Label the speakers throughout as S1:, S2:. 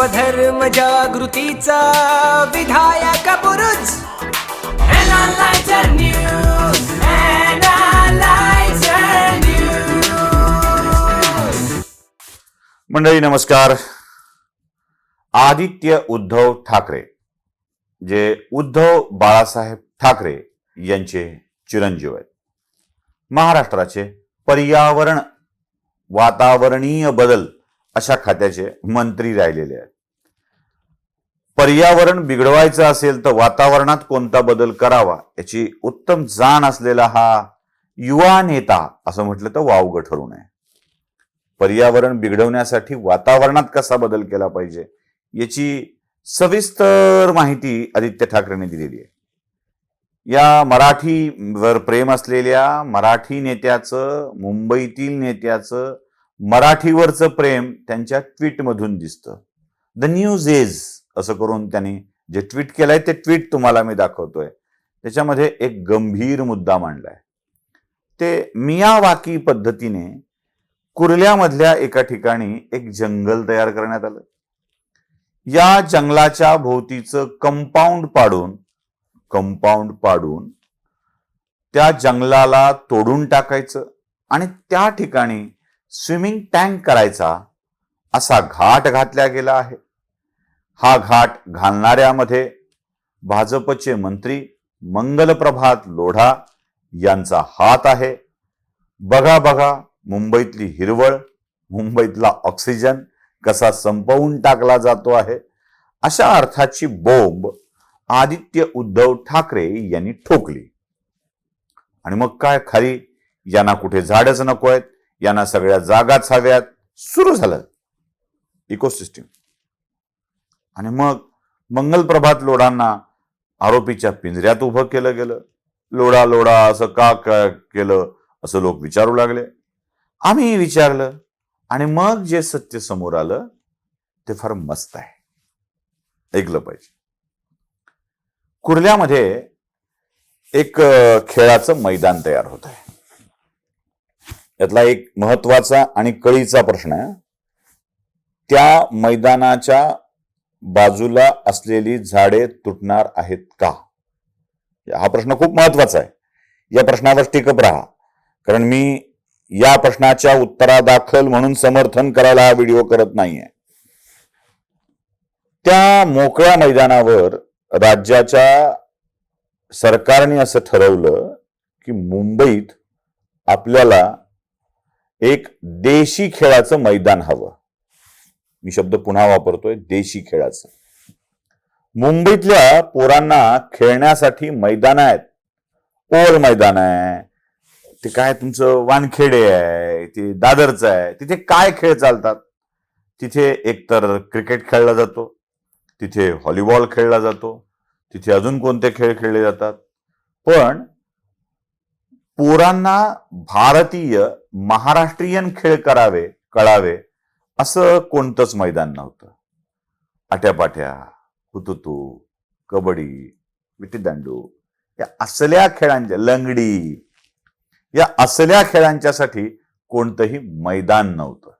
S1: स्वधर्म जागृतीचा विधायक News.
S2: मंडळी नमस्कार. आदित्य उद्धव ठाकरे जे उद्धव बाळासाहेब ठाकरे यांचे चिरंजीव आहेत. महाराष्ट्राचे पर्यावरण वातावरणीय बदल अशा खात्याचे मंत्री राहिलेले आहेत. पर्यावरण बिघडवायचं असेल तर वातावरणात कोणता बदल करावा याची उत्तम जाण असलेला हा युवा नेता असं म्हटलं तर वावगं ठरू नये. पर्यावरण बिघडवण्यासाठी वातावरणात कसा बदल केला पाहिजे याची सविस्तर माहिती आदित्य ठाकरेंनी दिलेली आहे. या मराठीवर प्रेम असलेल्या मराठी नेत्याचं मुंबईतील नेत्याचं मराठीवरचं प्रेम त्यांच्या ट्विटमधून दिसतं. द न्यूज इज असं करून त्यांनी जे ट्विट केलंय ते ट्विट तुम्हाला मी दाखवतोय. त्याच्यामध्ये एक गंभीर मुद्दा मांडलाय. ते मियावाकी पद्धतीने कुर्ल्यामधल्या एका ठिकाणी एक जंगल तयार करण्यात आलं. या जंगलाच्या भोवतीचं कंपाऊंड पाडून कंपाऊंड पाडून त्या जंगलाला तोडून टाकायचं आणि त्या ठिकाणी स्विमिंग टँक करायचा असा घाट घातला गेला आहे. हा घाट घालणाऱ्यामध्ये भाजपचे मंत्री मंगलप्रभात लोढा यांचा हात आहे. बघा बघा मुंबईतली हिरवळ मुंबईतला ऑक्सिजन कसा संपवून टाकला जातो आहे. अशा अर्थाची बोंब आदित्य उद्धव ठाकरे यांनी ठोकली. आणि मग काय? खाली यांना कुठे झाडच नको आहेत. यांना सगळ्या जागाच हव्यात. सुरू झालं. इकोसिस्टीम आणि मग मंगलप्रभात लोढांना आरोपीच्या पिंजऱ्यात उभं केलं गेलं. लोढा लोढा असं का केलं असं लोक विचारू लागले. आम्ही विचारलं. आणि मग जे सत्य समोर आलं ते फार मस्त आहे. ऐकलं पाहिजे. कुर्ल्यामध्ये एक खेळाचं मैदान तयार होत आहे यातला एक महत्त्वाचा आणि कळीचा प्रश्न आहे. त्या मैदानाच्या बाजूला असलेली झाडे तुटणार आहेत का? हा प्रश्न खूप महत्त्वाचा आहे. या प्रश्नावर टिकप राहा. कारण मी या प्रश्नाच्या उत्तरादाखल म्हणून समर्थन करायला हा व्हिडिओ करत नाहीये. त्या मोकळ्या मैदानावर राज्याच्या सरकारने असं ठरवलं की मुंबईत आपल्याला एक देशी खेळाचं मैदान हवं. मी शब्द पुन्हा वापरतोय देशी खेळाचं. मुंबईतल्या पोरांना खेळण्यासाठी मैदान आहेत. ओल मैदान आहे. ते काय तुमचं वानखेडे आहे ते दादरचं आहे तिथे काय खेळ चालतात? तिथे एकतर क्रिकेट खेळला जातो तिथे व्हॉलीबॉल खेळला जातो तिथे अजून कोणते खेळ खेळले जातात? पण पोरांना भारतीय महाराष्ट्रीयन खेळ करावे कळावे असं कोणतंच मैदान नव्हतं. आट्यापाट्या हुतुतू कबड्डी विटीदांडू या असल्या खेळांच्या लंगडी या असल्या खेळांच्यासाठी कोणतंही मैदान नव्हतं.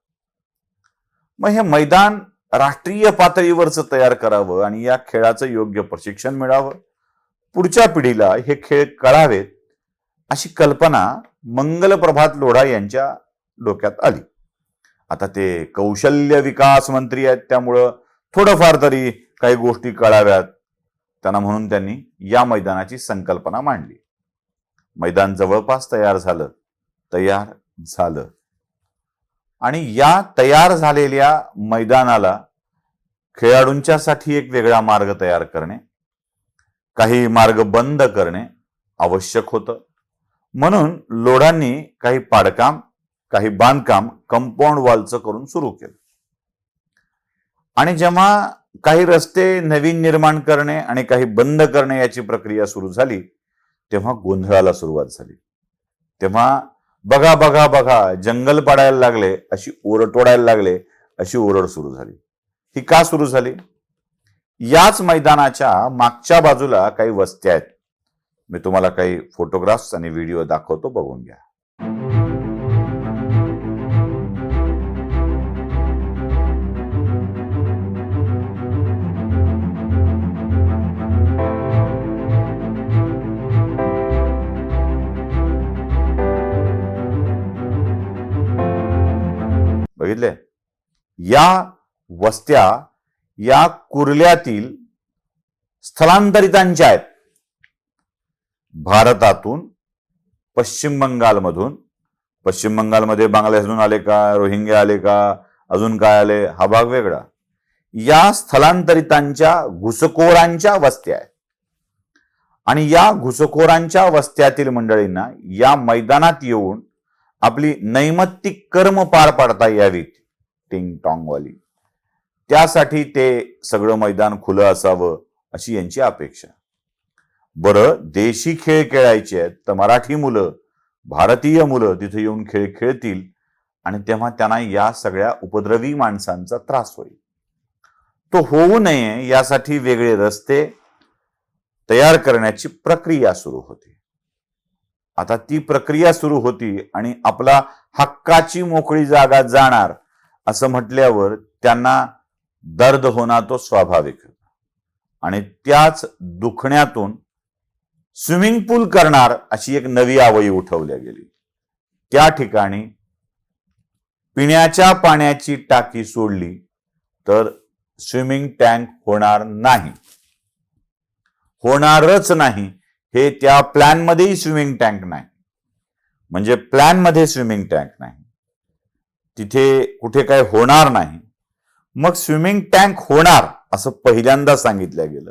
S2: मग हे मैदान राष्ट्रीय पातळीवरचं तयार करावं आणि या खेळाचं योग्य प्रशिक्षण मिळावं. पुढच्या पिढीला हे खेळ कळावेत अशी कल्पना मंगलप्रभात लोढा यांच्या डोक्यात आली. आता ते कौशल्य विकास मंत्री आहेत त्यामुळं थोडंफार तरी काही गोष्टी कळाव्यात. त्यांना म्हणून त्यांनी या मैदानाची संकल्पना मांडली. मैदान जवळपास तयार झालं. तयार झालं. आणि या तयार झालेल्या मैदानाला खेळाडूंच्यासाठी एक वेगळा मार्ग तयार करणे काही मार्ग बंद करणे आवश्यक होतं. म्हणून लोढांनी काही पाडकाम काही बांधकाम कंपाऊंड वॉलचं करून सुरू केलं. आणि जेव्हा काही रस्ते नवीन निर्माण करणे आणि काही बंद करणे याची प्रक्रिया सुरू झाली तेव्हा गोंधळाला सुरुवात झाली. तेव्हा बघा बघा बघा जंगल पाडायला लागले अशी ओरड तोडायला लागले अशी ओरड सुरू झाली. ही का सुरू झाली? याच मैदानाच्या मागच्या बाजूला काही वस्त्या आहेत. मी तुम्हाला काही फोटोग्राफ्स आणि व्हिडिओ दाखवतो बघून घ्या. बघितले? या वस्त्या या कुर्ल्यातील स्थलांतरितांच्या आहेत. भारतातून पश्चिम बंगालमधून. पश्चिम बंगालमध्ये बांगलादेशून आले का? रोहिंग्या आले का? अजून काय आले? हा भाग वेगळा. या स्थलांतरितांच्या घुसखोरांच्या वस्त्या आहेत. आणि या घुसखोरांच्या वस्त्यातील मंडळींना या मैदानात येऊन आपली नैमत्तिक कर्म पार पाडता यावीत टिंग टॉंगवाली. त्यासाठी ते सगळं मैदान खुलं असावं अशी यांची अपेक्षा. बरं देशी खेळ खेळायचे आहेत तर मराठी मुलं भारतीय मुलं तिथे येऊन खेळ खेळतील आणि तेव्हा त्यांना या सगळ्या उपद्रवी माणसांचा त्रास होईल. तो होऊ नये यासाठी वेगळे रस्ते तयार करण्याची प्रक्रिया सुरू होती. आता ती प्रक्रिया सुरू होती आणि आपला हक्काची मोकळी जागा जाणार असं म्हटल्यावर त्यांना दर्द होणार तो स्वाभाविक. आणि त्याच दुखण्यातून स्विमिंग पूल करणार अशी एक नवी आवई उठवल्या गेली. त्या ठिकाणी पिण्याच्या पाण्याची टाकी सोडली तर स्विमिंग टँक होणार नाही. होणारच नाही हे त्या प्लॅनमध्येही स्विमिंग टँक नाही. म्हणजे प्लॅनमध्ये स्विमिंग टँक नाही. तिथे कुठे काय होणार नाही. मग स्विमिंग टँक होणार असं पहिल्यांदा सांगितलं गेलं.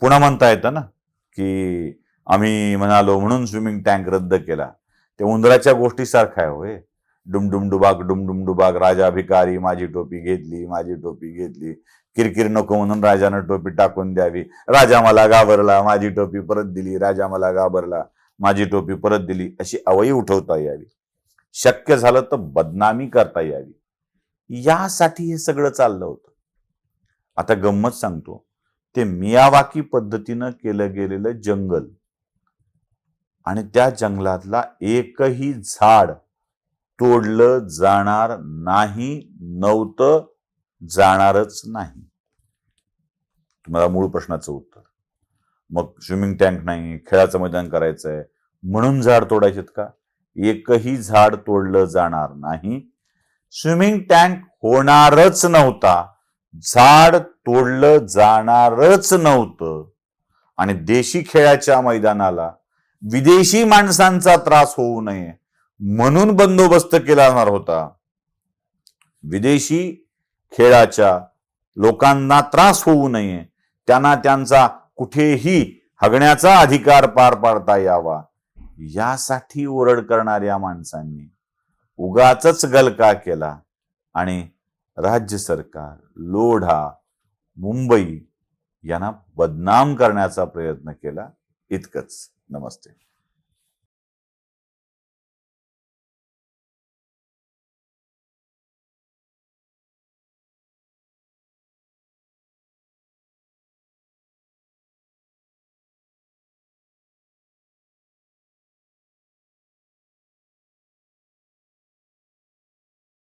S2: पुन्हा म्हणता येतं ना की आम्ही म्हणालो म्हणून स्विमिंग टँक रद्द केला. ते उंदराच्या गोष्टीसारखा आहे होय. डुमडुम डुबाक डुमडुम डुबाक राजा भिकारी माझी टोपी घेतली माझी टोपी घेतली. किरकिर नको म्हणून राजानं टोपी टाकून द्यावी. राजा मला घाबरला माझी टोपी परत दिली. राजा मला घाबरला माझी टोपी परत दिली. अशी अवयी उठवता यावी. शक्य झालं तर बदनामी करता यावी. यासाठी हे सगळं चाललं होतं. आता गंमत सांगतो. ते मियावाकी पद्धतीनं केलं गेलेलं जंगल आणि त्या जंगलातला एकही झाड तोडलं जाणार नाही नव्हतं जाणारच नाही. तुम्हाला मूळ प्रश्नाचं उत्तर. मग स्विमिंग टँक नाही खेळाचं मैदान करायचं आहे म्हणून झाड तोडायचेत का? एकही झाड तोडलं जाणार नाही. स्विमिंग टँक होणारच नव्हता झाड तोडलं जाणारच नव्हतं. आणि देशी खेळाच्या मैदानाला विदेशी माणसांचा त्रास होऊ नये म्हणून बंदोबस्त केला जाणार होता. विदेशी खेळाच्या लोकांना त्रास होऊ नये. त्यांना त्यांचा कुठेही हगण्याचा अधिकार पार पाडता यावा. यासाठी ओरड करणाऱ्या माणसांनी उगाच गलका केला आणि राज्य सरकार लोढा मुंबई यांना बदनाम करण्याचा प्रयत्न केला. इतकंच. नमस्ते.